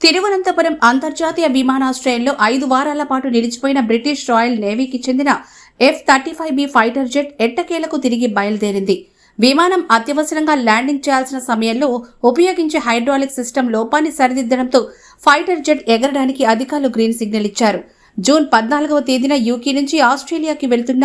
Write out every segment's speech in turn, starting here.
తిరువనంతపురం అంతర్జాతీయ విమానాశ్రయంలో ఐదు వారాల పాటు నిలిచిపోయిన బ్రిటిష్ రాయల్ నేవీకి చెందిన F thirty five B fighter jet ఎట్టకేలకు తిరిగి బయలుదేరింది. విమానం అత్యవసరంగా ల్యాండింగ్ చేయాల్సిన సమయంలో ఉపయోగించే హైడ్రాలిక్ సిస్టమ్ లోపాన్ని సరిదిద్దడంతో ఫైటర్ జెట్ ఎగరడానికి అధికారులు గ్రీన్ సిగ్నల్ ఇచ్చారు. జూన్ పద్నాలుగవ తేదీన యూకే నుంచి ఆస్ట్రేలియాకి వెళ్తున్న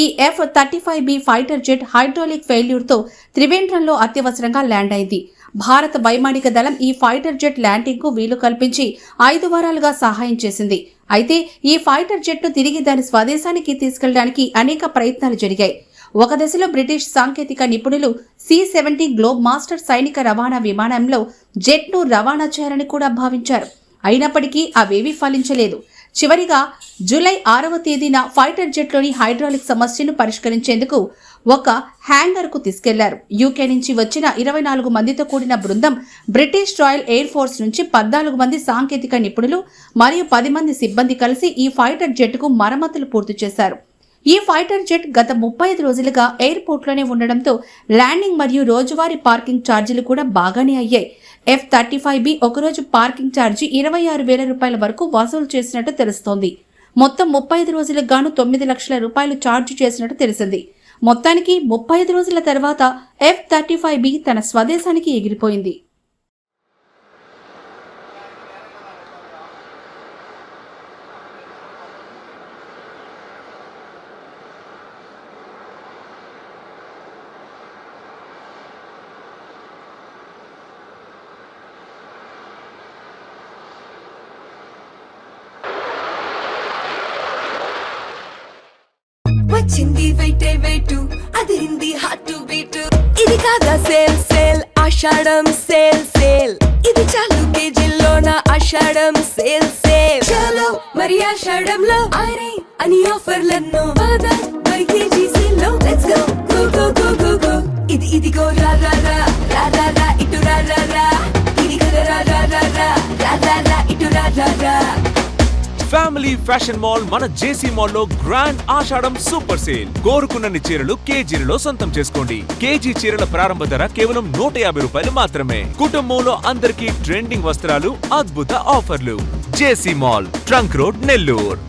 ఈ F thirty five B fighter jet hydraulic ఫెయిల్యూర్తో త్రివేంద్రంలో అత్యవసరంగా ల్యాండ్ అయింది. భారత వైమానిక దళం ఈ ఫైటర్ జెట్ ల్యాండింగ్కు వీలు కల్పించి ఐదు వారాలుగా సహాయం చేసింది. అయితే ఈ ఫైటర్ జెట్ను తిరిగి దాని స్వదేశానికి తీసుకెళ్ళడానికి అనేక ప్రయత్నాలు జరిగాయి. ఒక దశలో బ్రిటిష్ సాంకేతిక నిపుణులు సి సెవెంటీ గ్లోబ్ మాస్టర్ సైనిక రవాణా విమానంలో జెట్ను రవాణా చేయాలని కూడా భావించారు. అయినప్పటికీ అవేవీ ఫలించలేదు. చివరిగా జూలై ఆరవ తేదీన ఫైటర్ జెట్లోని హైడ్రాలిక్ సమస్యను పరిష్కరించేందుకు ఒక హ్యాంగర్కు తీసుకెళ్ళారు. యూకే నుంచి వచ్చిన ఇరవై నాలుగు మందితో కూడిన బృందం బ్రిటిష్ రాయల్ ఎయిర్ ఫోర్స్ నుంచి పద్నాలుగు మంది సాంకేతిక నిపుణులు మరియు పది మంది సిబ్బంది కలిసి ఈ ఫైటర్ జెట్కు మరమ్మతులు పూర్తి చేశారు. ఈ ఫైటర్ జెట్ గత ముప్పై ఐదు రోజులుగా ఎయిర్పోర్ట్లోనే ఉండడంతో ల్యాండింగ్ మరియు రోజువారీ పార్కింగ్ ఛార్జీలు కూడా బాగానే అయ్యాయి. ఎఫ్ థర్టీ ఫైవ్ బి ఒకరోజు పార్కింగ్ ఛార్జీ ఇరవై ఆరు వేల రూపాయల వరకు వసూలు చేసినట్టు తెలుస్తోంది. మొత్తం ముప్పై ఐదు రోజులకు గాను తొమ్మిది లక్షల రూపాయలు ఛార్జ్ చేసినట్టు తెలిసింది. మొత్తానికి ముప్పై ఐదు రోజుల తర్వాత ఎఫ్ థర్టీ ఫైవ్ బి తన స్వదేశానికి ఎగిరిపోయింది. వచ్చింది వెయిటే వెయిటు. అది హిందీ హార్ట్ టు బీట్ ఇది కాదా sale sale Ashadham sale sale. ఇది చాలు కేజీల్లోన ఆషాఢం సేల్ సేల్. చలో మరి ఆషాఢంలో ఆరే అని ఆఫర్లన్నో. పద మరి కేజీ సేల్లో let's go go go go go ఇది ఇది ఇదిగో రా రా రా. ఫ్యామిలీ ఫ్యాషన్ మాల్ మన జేసీ మాల్లో గ్రాండ్ ఆషాఢం సూపర్ సేల్. కోరుకున్నన్ని చీరలు కేజీలలో సొంతం చేసుకోండి. కేజీ చీరల ప్రారంభ ధర కేవలం నూట యాభై రూపాయలు మాత్రమే. కుటుంబంలో అందరికీ ట్రెండింగ్ వస్త్రాలు అద్భుత ఆఫర్లు. JC mall trunk road Nellore.